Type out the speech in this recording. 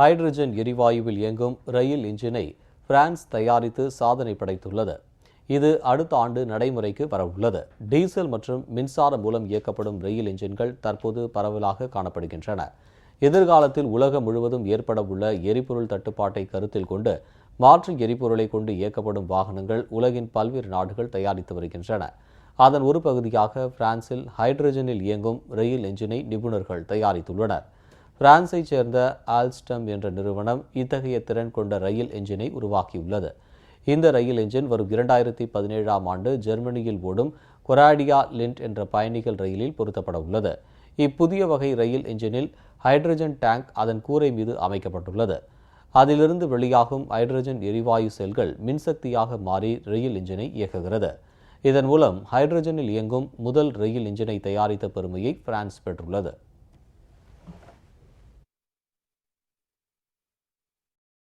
Hydrogen எரிவாயுவில் இயங்கும் ரயில் இன்ஜினை France தயாரித்து சாதனை படைத்துள்ளது. இது அடுத்த ஆண்டு நடைமுறைக்கு வரவுள்ளது. டீசல் மற்றும் மின்சாரம் மூலம் இயக்கப்படும் ரயில் இன்ஜின்கள் தற்போது பரவலாக காணப்படுகின்றன. எதிர்காலத்தில் உலகம் முழுவதும் ஏற்படவுள்ள எரிபொருள் தட்டுப்பாட்டை கருத்தில் கொண்டு மாற்று எரிபொருளை கொண்டு இயக்கப்படும் வாகனங்கள் உலகின் பல்வேறு நாடுகள் தயாரித்து வருகின்றன. அதன் ஒரு பகுதியாக பிரான்சில் ஹைட்ரஜனில் இயங்கும் ரயில் என்ஜினை நிபுணர்கள் தயாரித்துள்ளனர். பிரான்ஸைச் சேர்ந்த ஆல்ஸ்டம் என்ற நிறுவனம் இத்தகைய திறன் கொண்ட ரயில் என்ஜினை உருவாக்கியுள்ளது. இந்த ரயில் என்ஜின் வரும் இரண்டாயிரத்தி பதினேழாம் ஆண்டு ஜெர்மனியில் ஓடும் கொராடியா லிண்ட் என்ற பயணிகள் ரயிலில் பொருத்தப்பட உள்ளது. இப்புதிய வகை ரயில் என்ஜினில் ஹைட்ரஜன் டேங்க் அதன் கூரை மீது அமைக்கப்பட்டுள்ளது. அதிலிருந்து வெளியாகும் ஹைட்ரஜன் எரிவாயு செல்கள் மின்சக்தியாக மாறி ரயில் இன்ஜினை இயக்குகிறது. இதன் மூலம் ஹைட்ரஜனில் இயங்கும் முதல் ரயில் இன்ஜினை தயாரித்த பெருமையை பிரான்ஸ் பெற்றுள்ளது.